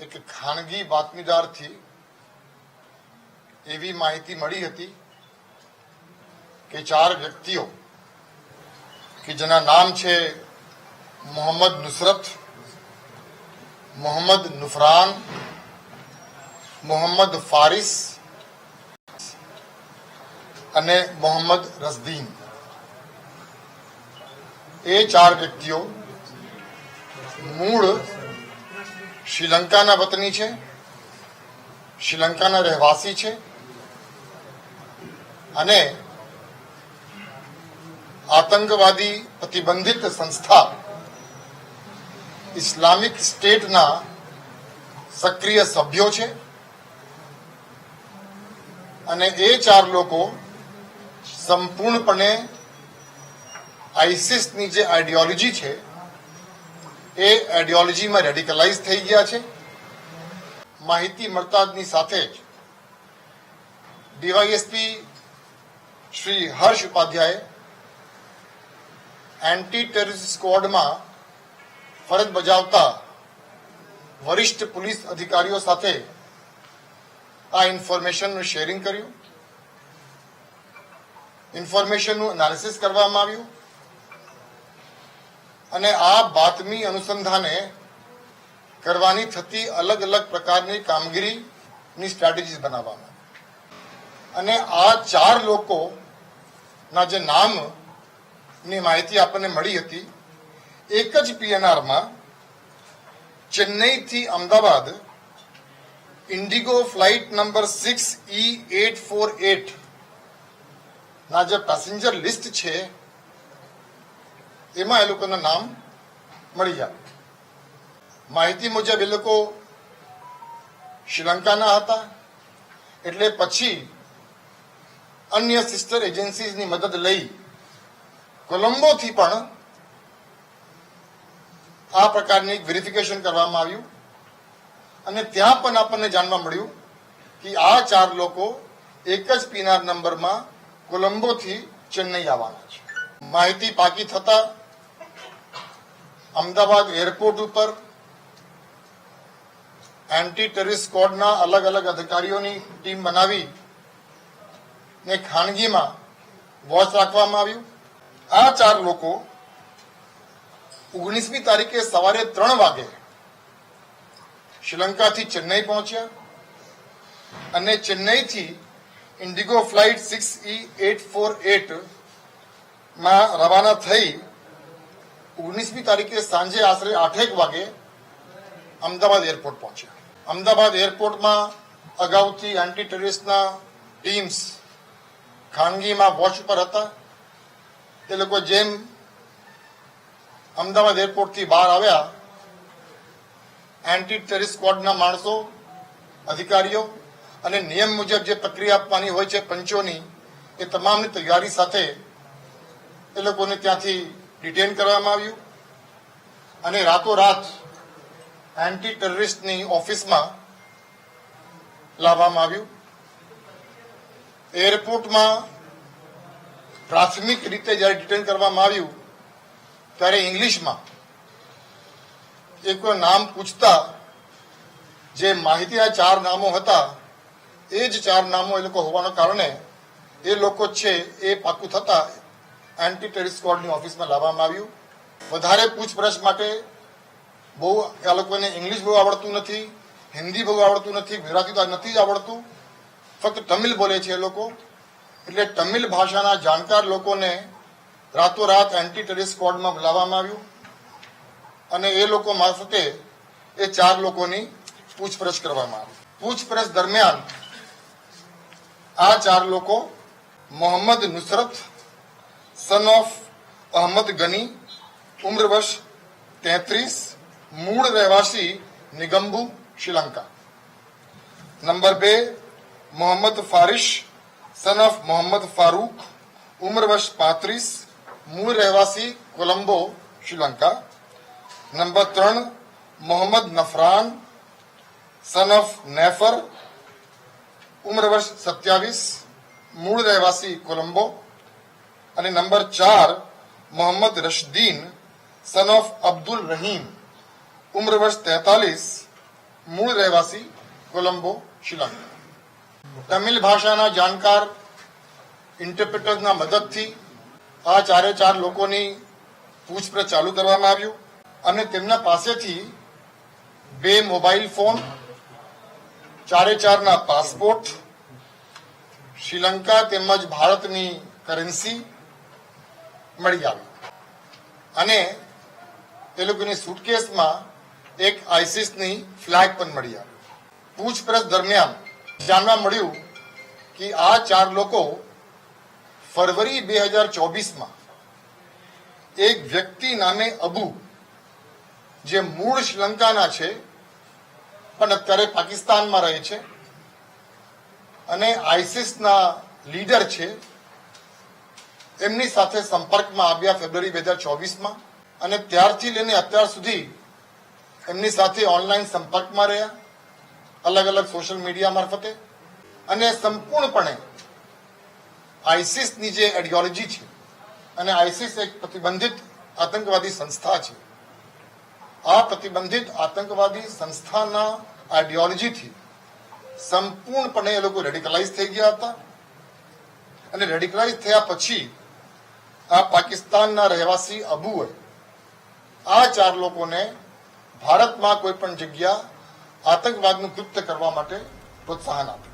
એક ખાનગી બાતમીદારથી એવી માહિતી મળી હતી કે ચાર વ્યક્તિઓ કે જેના નામ છે મોહમ્મદ નુસરત, મોહમ્મદ નુફરાન, મોહમ્મદ ફારિસ અને મોહમ્મદ રસદીન એ ચાર વ્યક્તિઓ મૂળ શ્રીલંકાના વતની છે, શ્રીલંકાના રહેવાસી છે, અને આતંકવાદી પ્રતિબંધિત સંસ્થા ઇસ્લામિક સ્ટેટના સક્રિય સભ્યો છે. અને એ ચાર લોકો સંપૂર્ણપણે આઈસિસની જે આઈડિયોલોજી છે એ આઈડિયોલોજીમાં રેડિકલાઇઝ થઈ ગયા છે. માહિતી મળતાની સાથે જ DYSP Shri Harsh Upadhyay anti terrorist સ્કવોડમાં ફરજ બજાવતા વરિષ્ઠ પોલીસ અધિકારીઓ સાથે આ ઇન્ફોર્મેશનનું શેરિંગ કર્યું. ઇન્ફોર્મેશનનું એનાલિસિસ કરવામાં આવ્યું. અને આ બાતમી અનુસંધાને કરવાની થતી અલગ અલગ પ્રકારની કામગીરીની સ્ટ્રેટેજીસ બનાવવામાં. અને આ ચાર લોકોના જે નામની માહિતી આપણને મળી હતી, એક જ પીએનઆરમાં ચેન્નઈથી Ahmedabad IndiGo flight number six E eight four eight ના જે પેસેન્જર લિસ્ટ છે એમાં એ લોકોના નામ મળી જાય. માહિતી મુજબ એ લોકો શ્રીલંકાના હતા. એટલે પછી અન્ય સિસ્ટર એજન્સીઝની મદદ લઈ કોલંબોથી પણ આ પ્રકારની વેરિફિકેશન કરવામાં આવ્યું. અને ત્યાં પણ આપણને જાણવા મળ્યું કે આ ચાર લોકો એક જ પીનાર નંબરમાં કોલંબોથી ચેન્નઈ આવવાના છે. માહિતી પાકી થતા અમદાવાદ એરપોર્ટ ઉપર એન્ટી ટેરરિસ્ટ સ્ક્વોડના અલગ અલગ અધિકારીઓની ટીમ બનાવી ને ખાનગીમાં વોચ રાખવામાં આવ્યું. આ ચાર લોકો ઓગણીસમી તારીખે સવારે ત્રણ વાગે શ્રીલંકાથી ચેન્નઈ પહોંચ્યા અને ચેન્નઈથી IndiGo flight six E eight four એટમાં રવાના થઈ ઓગણીસમી તારીખે સાંજે આશરે આઠેક વાગે અમદાવાદ એરપોર્ટ પહોંચ્યા. અમદાવાદ એરપોર્ટમાં અગાઉથી એન્ટી ટેરરિસ્ટના ટીમ્સ ખાનગીમાં વોચ પર હતા. તે લોકો જેમ અમદાવાદ એરપોર્ટથી બહાર આવ્યા એન્ટી ટેરરિસ્ટ સ્કવોડના માણસો, અધિકારીઓ અને નિયમ મુજબ જે પ્રક્રિયા આપવાની હોય છે પંચોની, એ તમામની તૈયારી સાથે એ લોકોને ત્યાંથી ડિટેન કરવામાં આવ્યું. અને રાતોરાત એન્ટી ટેરરિસ્ટની ઓફિસમાં લાવવામાં આવ્યું. એરપોર્ટમાં પ્રાથમિક રીતે જ્યારે ડિટેન કરવામાં આવ્યું, ત્યારે ઇંગ્લિશમાં એક નામ પૂછતા જે માહિતીના ચાર નામો હતા, એ જ ચાર નામો એ લોકો હોવાના કારણે એ લોકો છે એ પાકું થતા એન્ટી ટેરિસ સ્ક્વોડની ઓફિસમાં લાવવામાં આવ્યું. વધારે પૂછપરછ માટે બહુ આ લોકોને ઇંગ્લિશ બહુ આવડતું નથી, હિન્દી બહુ આવડતું નથી, ગુજરાતી તો નથી આવડતું. ફક્ત તમિલ બોલે છે એ લોકો. એટલે તમિલ ભાષાના જાણકાર લોકોને રાતોરાત એન્ટી ટેરિસ સ્કોડમાં લાવવામાં આવ્યું. અને એ લોકો મારફતે એ ચાર લોકોની પૂછપરછ કરવામાં આવી. પૂછપરછ દરમિયાન આ ચાર લોકો મોહમ્મદ નુસરત સન ઓફ અહમદ ગની ઉમ્ર વર્ષ તેત્રીસ મૂળ રહેવાસી નિગમ્બુ શ્રીલંકા નંબર બે મોહમ્મદ ફારિશ સન ઓફ મોહમ્મદ ફારૂક ઉમ્ર વર્ષ પાંત્રીસ મૂળ રહેવાસી કોલંબો શ્રીલંકા નંબર ત્રણ મોહમ્મદ નફરાન સન ઓફ નેફર ઉમ્ર વર્ષ સત્યાવીસ મૂળ રહેવાસી કોલંબો અને નંબર ચાર, મોહમ્મદ રશદીન સન ઓફ અબ્દુલ રહીમ. ઉમ્ર વર્ષ તેતાલીસ, મૂળ રહેવાસી કોલંબો શ્રીલંકા તમિલ ભાષાના જાણકાર ઇન્ટરપ્રિટર્સના મદદથી આ ચારે ચાર લોકોની પૂછપરછ ચાલુ કરવામાં આવ્યું અને તેમના પાસેથી બે મોબાઈલ ફોન, ચારે ચારના પાસપોર્ટ, શ્રીલંકા તેમજ ભારતની કરન્સી મળી આવી. અને તે લોકોની સુટકેસમાં એક આઈસીસની ફ્લેગ પણ મળી આવી. પૂછપરછ દરમિયાન જાણવા મળ્યું કે આ ચાર લોકો ફરવરી બે હજાર ચોવીસમાં એક વ્યક્તિ નામે અબુ, જે મૂળ શ્રીલંકાના છે, પણ અત્યારે પાકિસ્તાનમાં રહે છે અને આઈસીસના લીડર છે એમની સાથે સંપર્કમાં આવ્યા ફેબ્રુઆરી બે હજાર ચોવીસમાં અને ત્યારથી લઈને અત્યાર સુધી એમની સાથે ઓનલાઈન સંપર્કમાં રહ્યા, અલગ અલગ સોશિયલ મીડિયા મારફતે અને સંપૂર્ણપણે આઈસિસની જે આઈડિયોલોજી છે અને આઈસીસ એક પ્રતિબંધિત આતંકવાદી સંસ્થા છે. આ પ્રતિબંધિત આતંકવાદી સંસ્થાના આઈડિયોલોજીથી સંપૂર્ણપણે એ લોકો રેડિકલાઇઝ થઈ ગયા હતા અને રેડિકલાઇઝ થયા પછી આ પાકિસ્તાનના રહેવાસી અબુએ. આ ચાર લોકોને ભારતમાં કોઈ પણ જગ્યા આતંકવાદનું કૃત્ય કરવા માટે પ્રોત્સાહન આપ્યું.